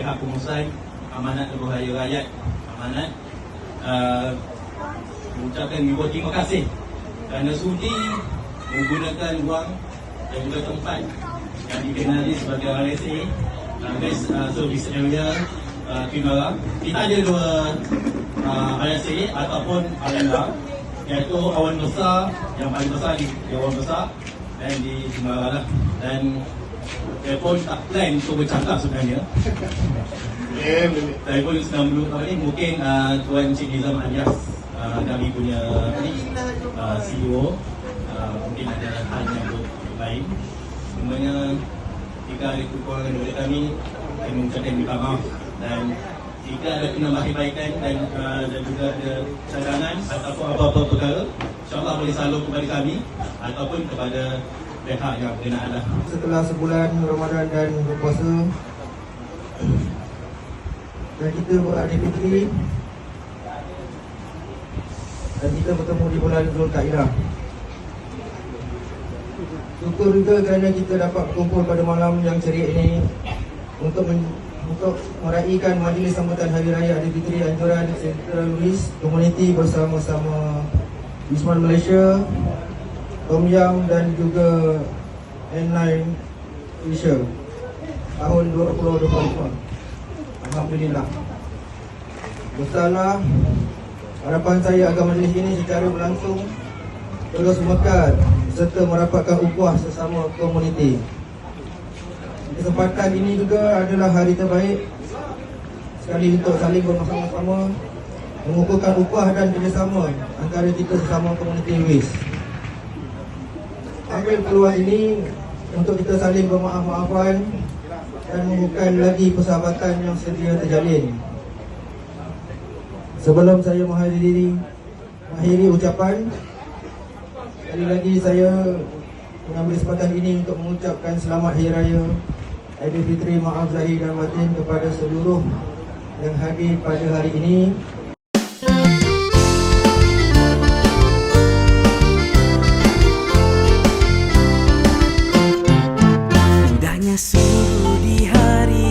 pihak pengusaha amanat lebuh raya rakyat amanat uh, mengucapkan ribuan terima kasih kerana sudi menggunakan wang dan juga tempat yang dikenali sebagai RSA uh, Best uh, Service Area uh, Kimara kita ada dua uh, RSA ataupun arena iaitu awan besar yang paling besar di awan besar dan di Kimara lah. Dan saya pun tak plan untuk bercakap sebenarnya. Saya pun sedang dulu ni mungkin uh, Tuan Cik Nizam Alias uh, kami punya uh, CEO uh, mungkin ada hal yang lain semuanya jika ada kekurangan dari kami kami mengucapkan minta maaf dan jika ada penambahbaikan dan uh, dan juga ada cadangan ataupun apa-apa perkara insyaAllah boleh salur kepada kami ataupun kepada berkenaan lah. setelah sebulan Ramadan dan berpuasa dan kita berada fitri dan kita bertemu di bulan Zulkaidah syukur juga kerana kita dapat berkumpul pada malam yang ceria ini untuk men, untuk meraihkan majlis sambutan Hari Raya Aidilfitri anjuran Central Louis Community bersama-sama Wisman Malaysia Tom Yam dan juga N9 Asia tahun 2025 Alhamdulillah. Besarlah harapan saya agar majlis ini secara berlangsung terus mekat serta merapatkan ukuah sesama komuniti. Kesempatan ini juga adalah hari terbaik sekali untuk saling bersama-sama mengukuhkan upah dan kerjasama antara kita sesama komuniti WIS ambil peluang ini untuk kita saling bermaaf-maafan dan membuka lagi persahabatan yang sedia terjalin. Sebelum saya menghadiri mengakhiri ucapan, sekali lagi saya mengambil kesempatan ini untuk mengucapkan selamat Hari Raya Aidilfitri Maaf Zahir dan Batin kepada seluruh yang hadir pada hari ini di hari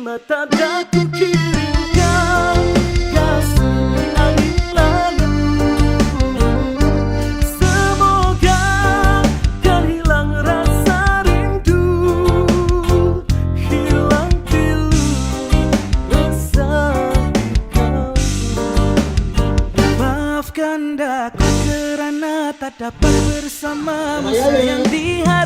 mata daku kirimkan kasih angin Semoga kan hilang rasa rindu Hilang pilu rasa Maafkan tak dapat bersamamu sayang di hati.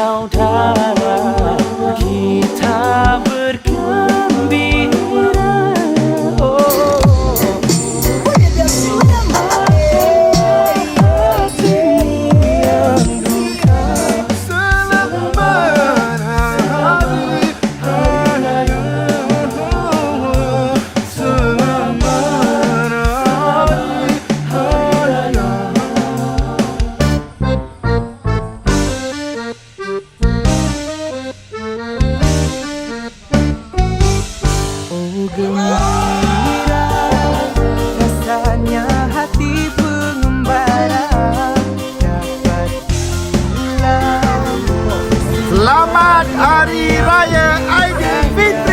down, down. arriba, yeah, I